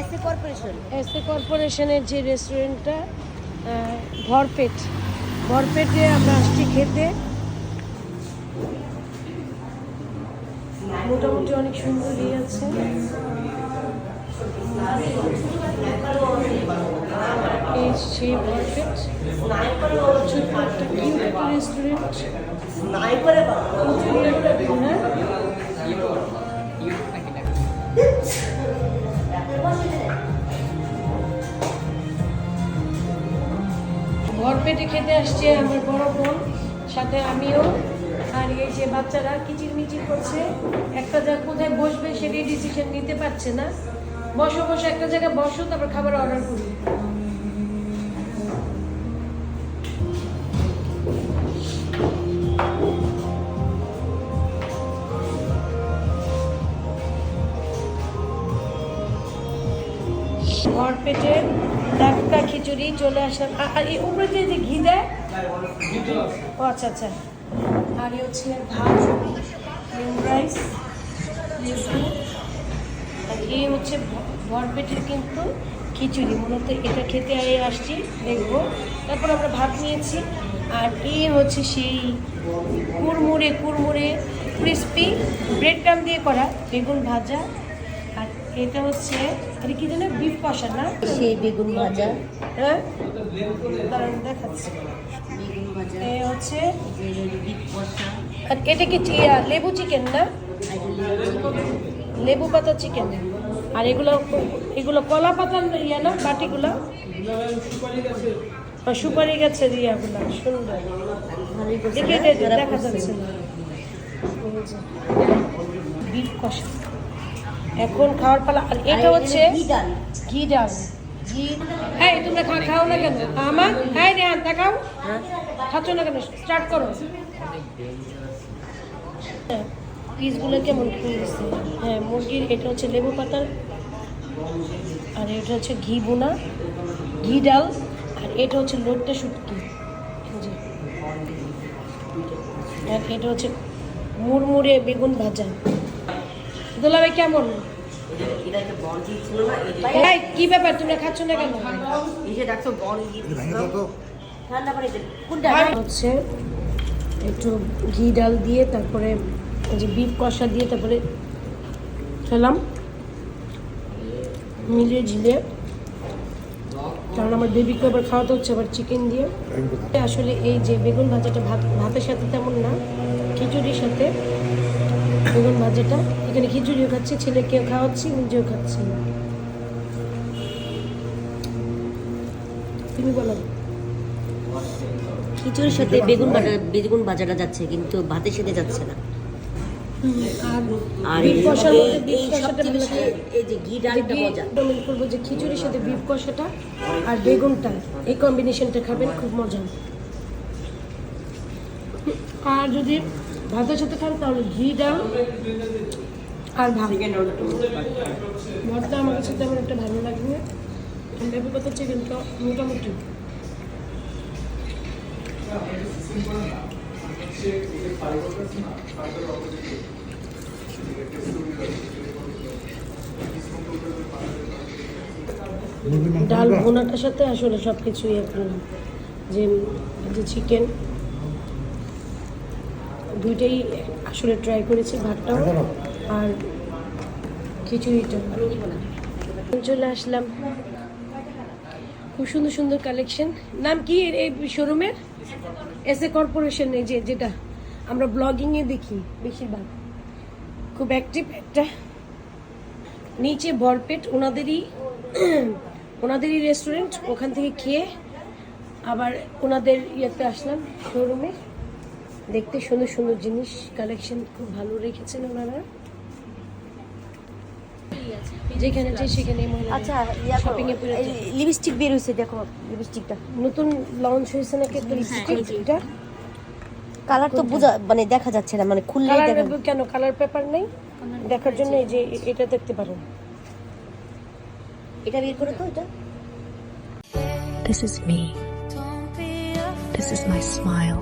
AC corporation? SA কর্পোরেশনের যে রেস্টুরেন্টটা ভরপেট। ভরপেটে আমরা আসছি খেতে। মোটামুটি অনেক সুন্দরই আছে। এই সেই ভরপেট। ছোট্ট একটা কিউট একটা রেস্টুরেন্ট। ভরপেটে খেতে আসছে আমার বড় বোন। সাথে আমিও। আর এই যে বাচ্চারা কিচির মিচির করছে, একটা জায়গা কোথায় বসবে সেটাই ডিসিশন নিতে পারছে না। বসো বসো, একটা জায়গায় বসো, তারপর খাবার অর্ডার করি। ভরপেটে টাটকা খিচুড়ি চলে আসলাম আর এই উপরে যে যে ঘি দেয়? ও আচ্ছা আচ্ছা। আর হচ্ছে ভাত রাইস এই হচ্ছে ভরপেটের কিন্তু খিচুড়ি। মূলত এটা খেতে আসছি, দেখব। তারপর আমরা ভাত নিয়েছি। আর এই হচ্ছে সেই কুড়মুড়ে কুড়মুড়ে ক্রিস্পি ব্রেড ক্রাম দিয়ে করা বেগুন ভাজা। এটা হচ্ছে এটা কি জানো বিফ কষা না? সেই বেগুন ভাজা। হ্যাঁ? দাঁড়ান দেখাচ্ছি। বেগুন ভাজা। এই হচ্ছে এই কষা। আর এটা কি লেবু চিকেন না? লেবু পাতা চিকেন। আর এগুলো এগুলো কলা পাতার ইয়া না বাটিগুলো? সুপারি গাছের ইয়াগুলো সুন্দর। দেখে যাচ্ছে বিফ কষা। এখন খাওয়ার পালা আর এটা হচ্ছে ঘি ডাল। ঘি এই তোমরা খাও না কেন? আমার এই রে দেখাও। হ্যাঁ? খাচ্ছ না কেন? স্টার্ট করো। পিসগুলো কেমন খেয়েছে হ্যাঁ মুরগির এটা হচ্ছে লেবু পাতার আর এটা হচ্ছে ঘি বোনা ঘি ডাল আর এটা হচ্ছে লোটটা শুটকি। আর এটা হচ্ছে মুড়মুড়ে বেগুন ভাজা। দোলাভাই কেমন? কি ব্যাপার? তোমরা খাচ্ছ না কেন? হচ্ছে একটু ঘি ডাল দিয়ে, তারপরে যে বিফ কষা দিয়ে, তারপরে খেলাম। মিলিয়ে ঝিলে কারণ আমার বেবিকে আবার খাওয়াতে হচ্ছে, আবার চিকেন দিয়ে। আসলে এই যে বেগুন ভাজাটা ভাত ভাতের সাথে তেমন না, খিচুড়ির সাথে। বেগুন ভাজাটা। এখানে খিচুড়িও খাচ্ছি ছেলেকেও খাওয়াচ্ছি নিজেও খাচ্ছি। তুমি বলো। খিচুড়ির সাথে বেগুন ভাজা। বেগুন ভাজাটা যাচ্ছে কিন্তু ভাতের সাথে যাচ্ছে না। আর এই- সবচেয়ে বেশি এই যে ঘি ডালটা মজা। করব যে খিচুড়ির সাথে বিফ কষাটা আর বেগুনটা এই কম্বিনেশনটা খাবেন খুব মজা। আর যদি ভাতের সাথে খান তাহলে ঘি ডাল আর ভাত। ভাতটা আমার কাছে তেমন একটা ভালো লাগবে লেবু পাতা চিকেনটা মোটামুটি। ডাল ভুনাটার সাথে আসলে সব কিছুই এখন যে যে চিকেন দুইটাই আসলে ট্রাই করেছি ভাতটাও। আর খিচুড়িটা। চলে আসলাম। খুব সুন্দর সুন্দর কালেকশন নাম কি এই শোরুমের এস এ কর্পোরেশন এই যে যেটা আমরা ব্লগিংয়ে দেখি বেশিরভাগ। খুব অ্যাক্টিভ একটা। নিচে বরপেট ওনাদেরই ওনাদেরই রেস্টুরেন্ট ওখান থেকে খেয়ে আবার ওনাদের ইয়েতে আসলাম শোরুমে দেখতে সুন্দর সুন্দর জিনিস কালেকশন খুব ভালো রেখেছেন ওনারা। যেখানে চাই সেখানে আচ্ছা ইয়া শপিং এ লিপস্টিক বের হয়েছে দেখো লিপস্টিকটা নতুন লঞ্চ হয়েছে নাকি একটা লিপস্টিকটা কালার তো বোঝা মানে দেখা যাচ্ছে না মানে খুললেই কালার দেখা কেন? কালার পেপার নেই? দেখার জন্য এই যে এটা দেখতে পারেন এটা বের করে তো এটা। This is me. This is my smile.